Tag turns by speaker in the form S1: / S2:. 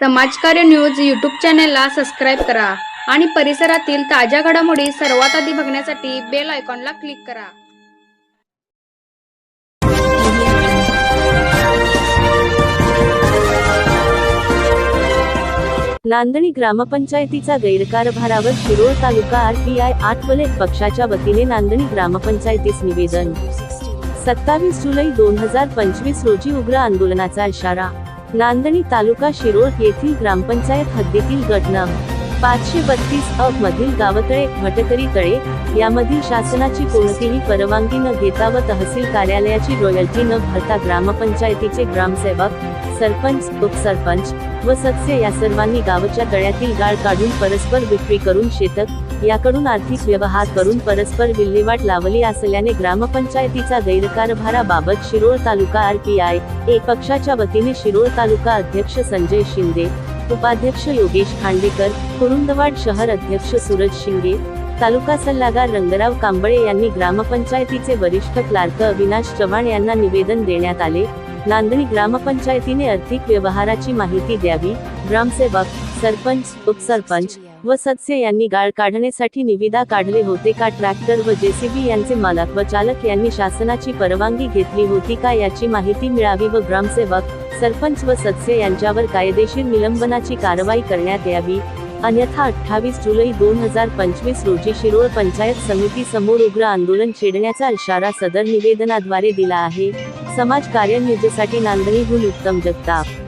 S1: समाजकार्य news YouTube चॅनेलला subscribe करा आणि परिसरातील ताज्या घडामोडी सर्वात आधी बघण्यासाठी बेल आयकॉनला क्लिक करा.
S2: नांदणी ग्रामपंचायतीचा गैरकारभारावर शिरोळ तालुका आरपीआय आठवले पक्षाच्या वतीने नांदणी ग्रामपंचायतीस निवेदन. सत्तावीस जुलै दोन हजार पंचवीस रोजी उग्र आंदोलनाचा इशारा. नांदणी तालुका शिरोळ येथील ग्रामपंचायत हद्दीतील घटना पाचशे बत्तीस अ मधील गावतळे भटकरी तळे यामधील शासनाची कोणतीही परवानगी न घेता व तहसील कार्यालयाची रॉयल्टी न भरता ग्रामपंचायतीचे ग्रामसेवक सरपंच उपसरपंच व सदस्य या सर्वांनी गावच्या तळ्यातील गाळ काढून परस्पर विक्री करून शेतक याकडून आर्थिक व्यवहार करून परस्पर विल्हेवाट लावली असल्याने ग्रामपंचायतीचा गैरकारभाराबाबत Shirol taluka R K I A पक्षाच्या वतीने शिरोळ तालुका अध्यक्ष संजय शिंदे उपाध्यक्ष योगेश खांडेकर कुरुंदवाड शहर अध्यक्ष सूरज शिंगे तालुका सल्लागार रंगराव कांबळे यांनी ग्रामपंचायतीचे वरिष्ठ क्लार्क अविनाश चव्हाण यांना निवेदन देण्यात आले. नांदणी ग्रामपंचायतीने आर्थिक व्यवहाराची माहिती द्यावी. ग्रामसेवक सरपंच उपसरपंच व सदस्य यांनी गाळ काढण्यासाठी निविदा काढले होते का? ट्रॅक्टर व जेसीबी यांचे मालक व चालक यांनी शासनाची परवानगी घेतली होती का? याची माहिती मिळावी व ग्रामसेवक सरपंच व सदस्य यांच्यावर कायदेशीर निलंबनाची कारवाई करण्यात यावी. अन्यथा अठ्ठावीस जुलै दोन हजार पंचवीस रोजी शिरोळ पंचायत समिती समोर उग्र आंदोलन छेडण्याचा इशारा सदर निवेदनाद्वारे दिला आहे. समाज कार्य न्यूजसाठी नांदणीहून उत्तम जगताप.